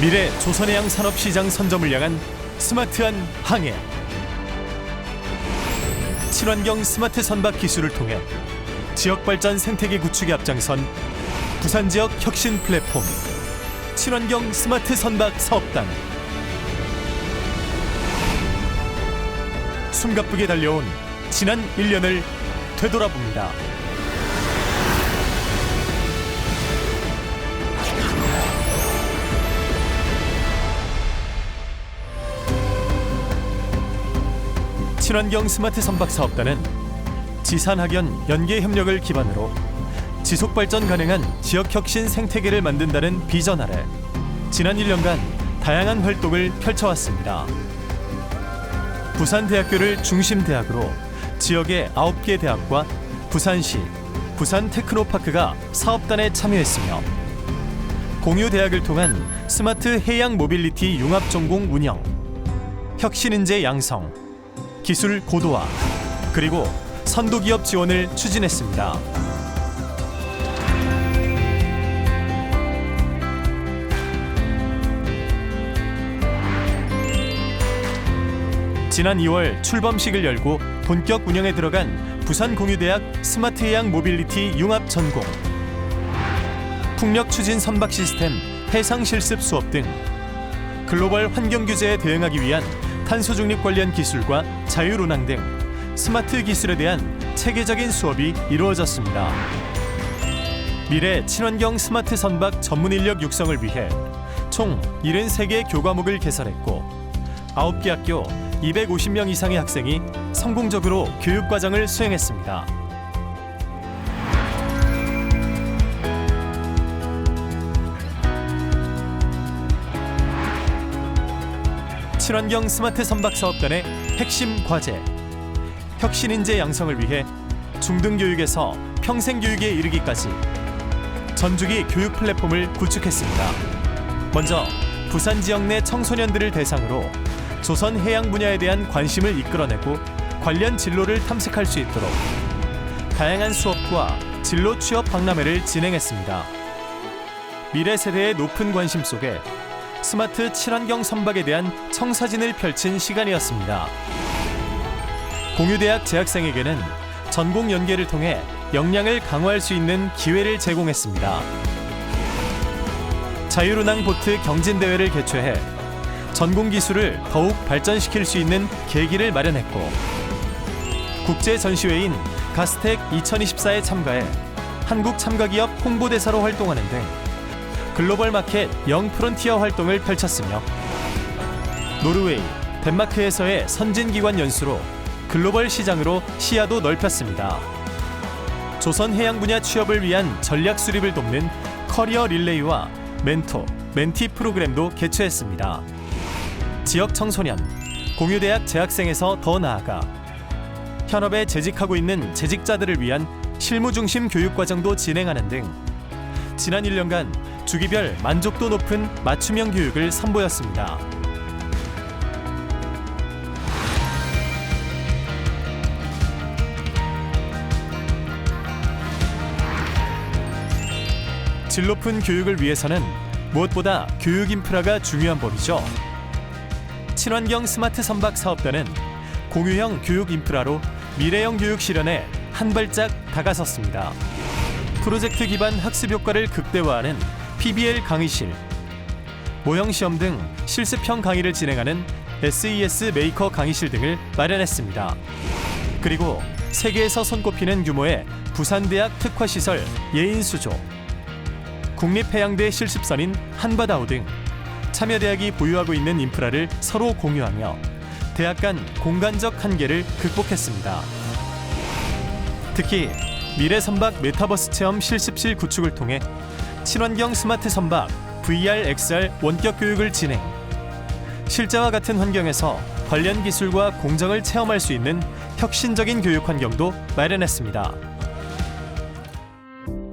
미래 조선해양 산업시장 선점을 향한 스마트한 항해 친환경 스마트 선박 기술을 통해 지역 발전 생태계 구축에 앞장선 부산 지역 혁신 플랫폼 친환경 스마트 선박 사업단 숨가쁘게 달려온 지난 1년을 되돌아봅니다. 친환경 스마트 선박 사업단은 지산학연 연계 협력을 기반으로 지속 발전 가능한 지역 혁신 생태계를 만든다는 비전 아래 지난 1년간 다양한 활동을 펼쳐왔습니다. 부산대학교를 중심 대학으로 지역의 9개 대학과 부산시, 부산 테크노파크가 사업단에 참여했으며 공유 대학을 통한 스마트 해양 모빌리티 융합 전공 운영, 혁신 인재 양성, 기술 고도화, 그리고 선도 기업 지원을 추진했습니다. 지난 2월 출범식을 열고 본격 운영에 들어간 부산공유대학 스마트해양 모빌리티 융합 전공 풍력 추진 선박 시스템 해상 실습 수업 등 글로벌 환경 규제에 대응하기 위한 탄소 중립 관련 기술과 자율 운항 등 스마트 기술에 대한 체계적인 수업이 이루어졌습니다. 미래 친환경 스마트 선박 전문 인력 육성을 위해 총 73개 교과목을 개설했고 9개 학교 250명 이상의 학생이 성공적으로 교육 과정을 수행했습니다. 친환경 스마트 선박 사업단의 핵심 과제 혁신 인재 양성을 위해 중등 교육에서 평생 교육에 이르기까지 전주기 교육 플랫폼을 구축했습니다. 먼저 부산 지역 내 청소년들을 대상으로 조선 해양 분야에 대한 관심을 이끌어내고 관련 진로를 탐색할 수 있도록 다양한 수업과 진로 취업 박람회를 진행했습니다. 미래 세대의 높은 관심 속에 스마트 친환경 선박에 대한 청사진을 펼친 시간이었습니다. 공유대학 재학생에게는 전공 연계를 통해 역량을 강화할 수 있는 기회를 제공했습니다. 자율운항 보트 경진 대회를 개최해 전공 기술을 더욱 발전시킬 수 있는 계기를 마련했고 국제 전시회인 가스텍 2024에 참가해 한국 참가 기업 홍보대사로 활동하는 등 글로벌 마켓 영 프론티어 활동을 펼쳤으며 노르웨이, 덴마크에서의 선진 기관 연수로 글로벌 시장으로 시야도 넓혔습니다. 조선 해양 분야 취업을 위한 전략 수립을 돕는 커리어 릴레이와 멘토, 멘티 프로그램도 개최했습니다. 지역 청소년, 공유대학 재학생에서 더 나아가 현업에 재직하고 있는 재직자들을 위한 실무 중심 교육 과정도 진행하는 등 지난 1년간 주기별 만족도 높은 맞춤형 교육을 선보였습니다. 질 높은 교육을 위해서는 무엇보다 교육 인프라가 중요한 법이죠. 친환경 스마트 선박 사업단은 공유형 교육 인프라로 미래형 교육 실현에 한 발짝 다가섰습니다. 프로젝트 기반 학습 효과를 극대화하는 PBL 강의실, 모형 시험 등 실습형 강의를 진행하는 SES 메이커 강의실 등을 마련했습니다. 그리고 세계에서 손꼽히는 규모의 부산대학 특화시설 예인수조, 국립해양대 실습선인 한바다호 등 참여대학이 보유하고 있는 인프라를 서로 공유하며 대학 간 공간적 한계를 극복했습니다. 특히 미래 선박 메타버스 체험 실습실 구축을 통해 친환경 스마트 선박 VR XR 원격 교육을 진행. 실제와 같은 환경에서 관련 기술과 공정을 체험할 수 있는 혁신적인 교육 환경도 마련했습니다.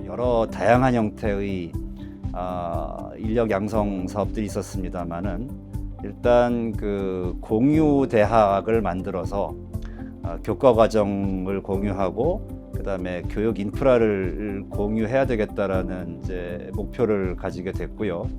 여러 다양한 형태의 아, 인력 양성 사업들이 있었습니다만은 일단 그 공유 대학을 만들어서 아, 교과 과정을 공유하고 그다음에 교육 인프라를 공유해야 되겠다라는 이제 목표를 가지게 됐고요.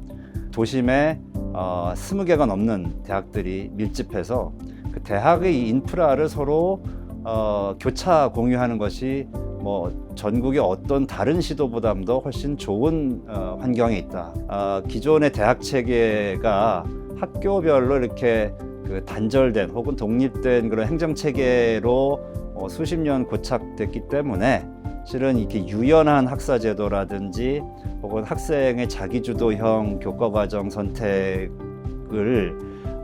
도심에 어, 20개가 넘는 대학들이 밀집해서 그 대학의 인프라를 서로 어, 교차 공유하는 것이 뭐 전국의 어떤 다른 시도보다도 훨씬 좋은 어, 환경에 있다. 어, 기존의 대학 체계가 학교별로 이렇게 그 단절된 혹은 독립된 그런 행정 체계로 어, 수십 년 고착됐기 때문에 실은 이렇게 유연한 학사 제도라든지 혹은 학생의 자기주도형 교과 과정 선택을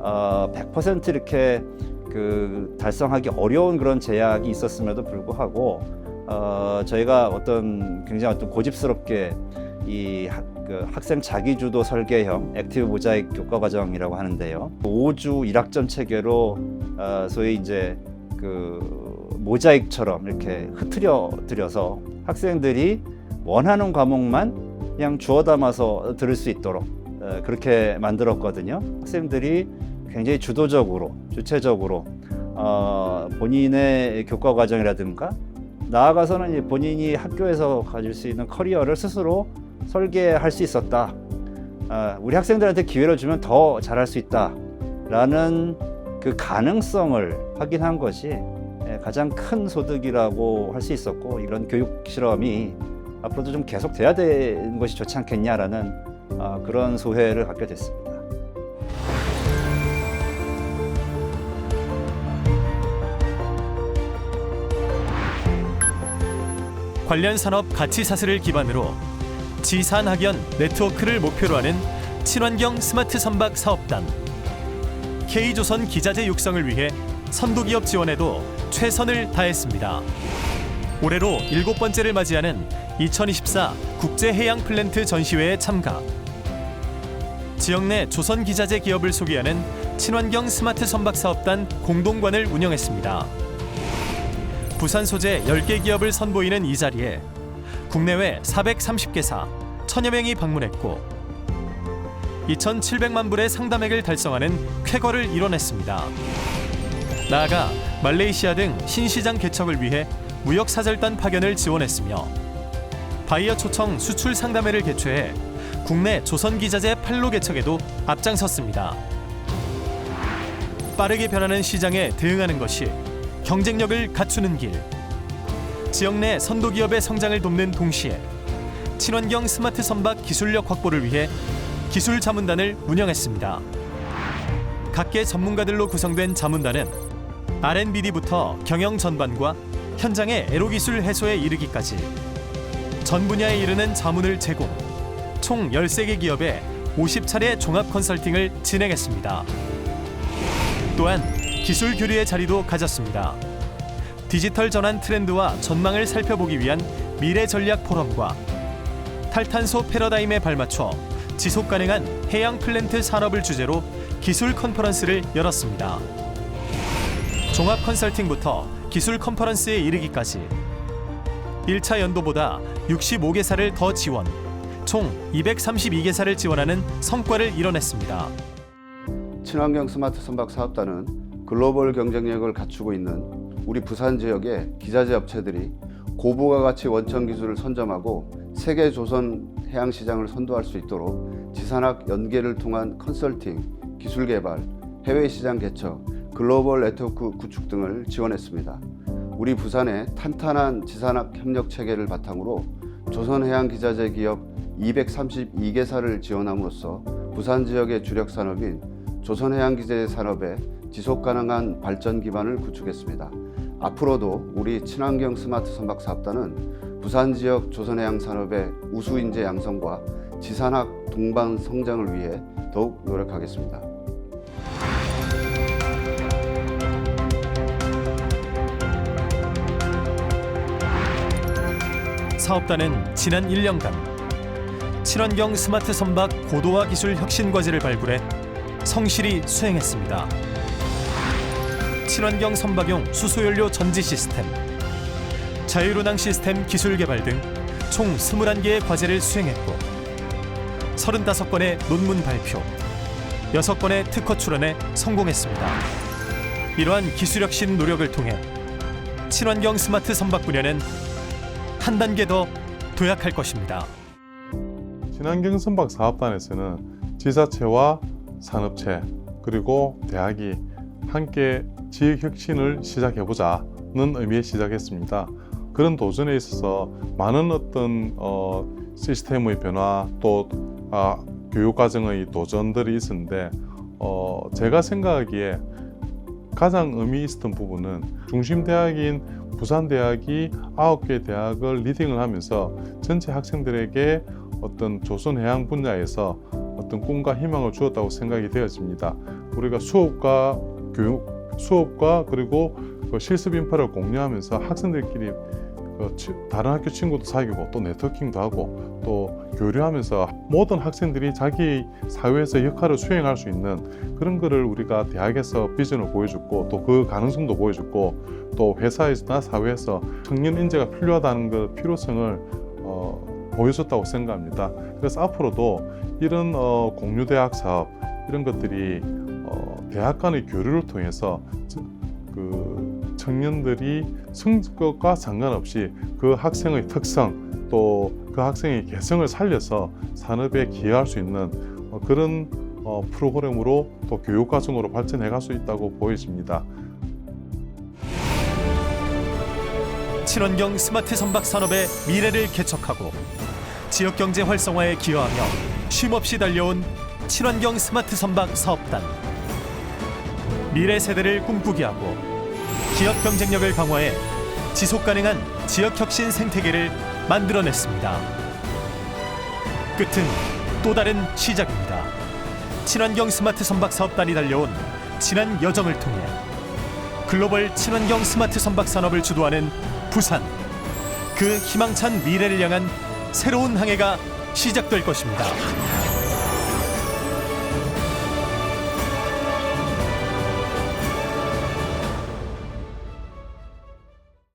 어, 100% 이렇게 그 달성하기 어려운 그런 제약이 있었음에도 불구하고 어, 저희가 어떤 굉장히 어떤 고집스럽게 이 학, 그 학생 자기주도 설계형 액티브 모자익 교과 과정이라고 하는데요. 5주 1학점 체계로 어, 소위 이제 그 모자익처럼 이렇게 흐트려 드려서 학생들이 원하는 과목만 그냥 주워 담아서 들을 수 있도록 어, 그렇게 만들었거든요. 학생들이 굉장히 주도적으로 주체적으로 어, 본인의 교과 과정이라든가 나아가서는 본인이 학교에서 가질 수 있는 커리어를 스스로 설계할 수 있었다. 어, 우리 학생들한테 기회를 주면 더 잘할 수 있다라는 그 가능성을 확인한 것이 예, 가장 큰 소득이라고 할 수 있었고 이런 교육 실험이 앞으로도 좀 계속 돼야 되는 것이 좋지 않겠냐라는 어, 그런 소회를 갖게 됐습니다. 관련 산업 가치 사슬을 기반으로 지산 학연 네트워크를 목표로 하는 친환경 스마트 선박 사업단 K조선 기자재 육성을 위해 선도기업 지원에도 최선을 다했습니다. 올해로 일곱 번째를 맞이하는 2024 국제해양 플랜트 전시회에 참가. 지역 내 조선 기자재 기업을 소개하는 친환경 스마트 선박 사업단 공동관을 운영했습니다. 부산 소재 10개 기업을 선보이는 이 자리에 국내외 430개사 천여 명이 방문했고 2,700만 불의 상담액을 달성하는 쾌거를 이뤄냈습니다. 나아가 말레이시아 등 신시장 개척을 위해 무역 사절단 파견을 지원했으며 바이어 초청 수출 상담회를 개최해 국내 조선 기자재 판로 개척에도 앞장섰습니다. 빠르게 변하는 시장에 대응하는 것이 경쟁력을 갖추는 길. 지역 내 선도 기업의 성장을 돕는 동시에 친환경 스마트 선박 기술력 확보를 위해 기술 자문단을 운영했습니다. 각계 전문가들로 구성된 자문단은 R&BD부터 경영 전반과 현장의 애로 기술 해소에 이르기까지 전 분야에 이르는 자문을 제공. 총 13개 기업에 50차례 종합 컨설팅을 진행했습니다. 또한 기술 교류의 자리도 가졌습니다. 디지털 전환 트렌드와 전망을 살펴보기 위한 미래 전략 포럼과 탈탄소 패러다임에 발맞춰 지속 가능한 해양 플랜트 산업을 주제로 기술 컨퍼런스를 열었습니다. 종합 컨설팅부터 기술 컨퍼런스에 이르기까지 1차 연도보다 65개사를 더 지원, 총 232개사를 지원하는 성과를 이뤄냈습니다. 친환경 스마트 선박 사업단은 글로벌 경쟁력을 갖추고 있는 우리 부산 지역의 기자재 업체들이 고부가 가치 원천 기술을 선점하고 세계 조선 해양 시장을 선도할 수 있도록 지산학 연계를 통한 컨설팅, 기술 개발, 해외 시장 개척, 글로벌 네트워크 구축 등을 지원했습니다. 우리 부산의 탄탄한 지산학 협력 체계를 바탕으로 조선 해양 기자재 기업 232개사를 지원함으로써 부산 지역의 주력 산업인 조선해양기재 산업의 지속 가능한 발전 기반을 구축했습니다. 앞으로도 우리 친환경 스마트 선박 사업단은 부산 지역 조선해양 산업의 우수 인재 양성과 지산학 동반 성장을 위해 더욱 노력하겠습니다. 사업단은 지난 1년간 친환경 스마트 선박 고도화 기술 혁신 과제를 발굴해 성실히 수행했습니다. 친환경 선박용 수소연료 전지 시스템, 자율운항 시스템 기술 개발 등 총 21개의 과제를 수행했고 35건의 논문 발표, 6건의 특허 출원에 성공했습니다. 이러한 기술 혁신 노력을 통해 친환경 스마트 선박 분야는 한 단계 더 도약할 것입니다. 친환경 선박 사업단에서는 지자체와 산업체 그리고 대학이 함께 지역 혁신을 시작해 보자는 의미에 시작했습니다. 그런 도전에 있어서 많은 어떤 어, 시스템의 변화 또 아, 교육 과정의 도전들이 있었는데 어, 제가 생각하기에 가장 의미 있었던 부분은 중심 대학인 부산 대학이 아홉 개 대학을 리딩을 하면서 전체 학생들에게 어떤 조선 해양 분야에서 어떤 꿈과 희망을 주었다고 생각이 되어집니다. 우리가 수업과 교육, 수업과 그리고 그 실습 인프라를 공유하면서 학생들끼리 그 치- 다른 학교 친구도 사귀고 또 네트워킹도 하고 또 교류하면서 모든 학생들이 자기 사회에서 역할을 수행할 수 있는 그런 거를 우리가 대학에서 비전을 보여줬고 또 그 가능성도 보여줬고 또 회사에서나 사회에서 청년 인재가 필요하다는 그 필요성을 어, 보여줬다고 생각합니다. 그래서 앞으로도 이런 어, 공유대학 사업 이런 것들이 어, 대학 간의 교류를 통해서 저- 그 청년들이 성적과 상관없이 그 학생의 특성 또 그 학생의 개성을 살려서 산업에 기여할 수 있는 어, 그런 어, 프로그램으로 또 교육 과정으로 발전해 갈 수 있다고 보여집니다. 친환경 스마트 선박 산업의 미래를 개척하고 지역 경제 활성화에 기여하며 쉼없이 달려온 친환경 스마트 선박 사업단. 미래 세대를 꿈꾸게 하고 기업 경쟁력을 강화해 지속 가능한 지역 혁신 생태계를 만들어냈습니다. 끝은 또 다른 시작입니다. 친환경 스마트 선박 사업단이 달려온 지난 여정을 통해 글로벌 친환경 스마트 선박 산업을 주도하는 부산 그 희망찬 미래를 향한 새로운 항해가 시작될 것입니다.